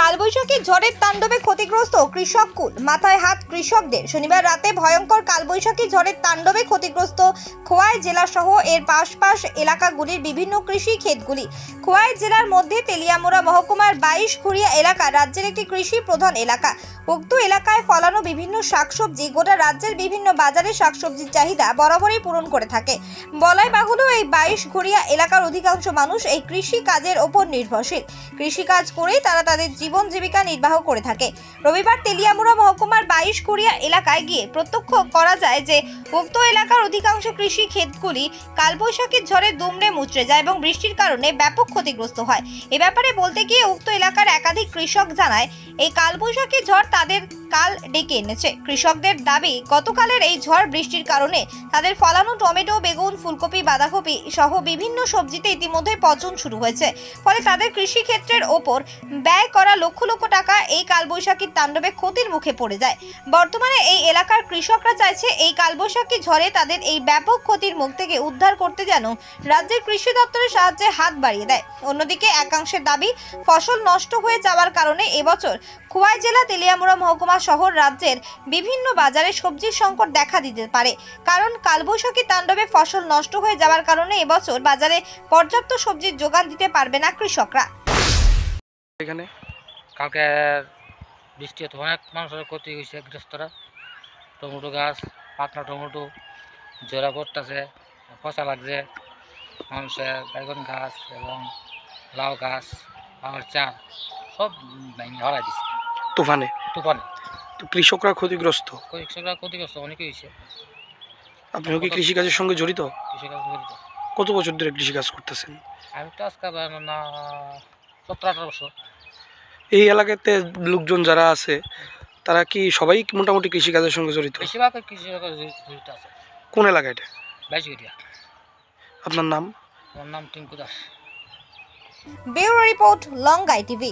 কালবৈশাখী ঝড়ের তাণ্ডবে ক্ষতিগ্রস্ত কৃষক কুল। মাথায় হাত কৃষকদের। শনিবার রাতে ভয়ঙ্কর কালবৈশাখী ঝড়ের তাণ্ডবে ক্ষতিগ্রস্ত খোয়াই জেলা সহ এর পাশপাশ এলাকাগুলির বিভিন্ন কৃষি ক্ষেতগুলি। খোয়াই জেলার মধ্যে তেলিয়ামোড়া মহকুমার বাইশ খুড়িয়া এলাকা রাজ্যের একটি কৃষি প্রধান এলাকা। উক্ত এলাকায় ফলানো বিভিন্ন শাকসবজি গোটা রাজ্যের বিভিন্ন বাজারে শাকসবজির চাহিদা বরাবরই পূরণ করে থাকে। বলাই বাহুল্য এই বাইশ ঘড়িয়া এলাকার অধিকাংশ মানুষ এই কৃষি কাজের ওপর নির্ভরশীল। কৃষি কাজ করেই তারা তাদের জীবন জীবিকা নির্বাহ করে থাকে। রবিবার তেলিয়ামুড়া মহকুমার বাইশ কুড়িয়া এলাকায় গিয়ে প্রত্যক্ষ করা যায় যে উক্ত এলাকার অধিকাংশ কৃষি ক্ষেতগুলি কালবৈশাখীর ঝড়ে দুমড়ে মুচড়ে যায় এবং বৃষ্টির কারণে ব্যাপক ক্ষতিগ্রস্ত হয়। এ ব্যাপারে বলতে গিয়ে উক্ত এলাকার একাধিক কৃষক জানায়, এই কালবৈশাখী ঝড় তাদের কাল ডেকে এনেছে। কৃষকদের দাবি, গতকালের এই ঝড় বৃষ্টির কারণে তাদের ফলানো টমেটো, বেগুন, ফুলকপি, বাঁধাকপি সহ বিভিন্ন সবজিতে ইতিমধ্যে পচন শুরু হয়েছে। ফলে তাদের কৃষি ক্ষেত্রের ওপর ব্যয় করা লক্ষ লক্ষ টাকা এই কালবৈশাখীর তাণ্ডবে ক্ষতির মুখে পড়ে যায়। বর্তমানে এই এলাকার কৃষকরা চাইছে এই কালবৈশাখী ঝড়ে তাদের এই ব্যাপক ক্ষতির মুখ থেকে উদ্ধার করতে যেন রাজ্যের কৃষি দপ্তরের সাহায্যে হাত বাড়িয়ে দেয়। অন্যদিকে একাংশের দাবি, ফসল নষ্ট হয়ে যাওয়ার কারণে এবছর খোয়াই জেলা, তেলিয়ামুড়া মহকুমা শহর রাজ্যের বিভিন্ন বাজারে সবজির সংকট দেখা দিতে পারে। কারণ কালবৈশাখী তাণ্ডবে ফসল নষ্ট হয়ে যাওয়ার কারণে এবছর বাজারে পর্যাপ্ত সবজির যোগান দিতে পারবে না কৃষকরা। এখানে কালকে বৃষ্টি হতো অনেক মানুষের ক্ষতি হয়েছে গৃহস্থরা। টমেটো গাছ পাতলা টমেটো জোড়া পড়তেছে পচা লাগছে। মানুষের বেগুন গাছ এবং লাউ গাছ লাউয়ের চাল সব ভেঙে হরাই দিছে। তুফানে? তুফানে। তো কৃষকরা ক্ষতিগ্রস্ত? কৃষকরা ক্ষতিগ্রস্ত অনেকে হয়েছে। আপনিও কি কৃষিকাজের সঙ্গে জড়িত? কৃষিকাজ জড়িত। কত বছর ধরে কৃষিকাজ করতেছেন? আমি তো আজকে না সতেরো আঠারো বছর। এই এলাকাতে লোকজন যারা আছে তারা কি সবাই মোটামুটি কৃষিকাজের সঙ্গে জড়িত? বেশিরভাগ জড়িত আছে। কোন এলাকা এটা? আপনার নাম? আমার নাম Tinku Das. Bureau report Longai TV.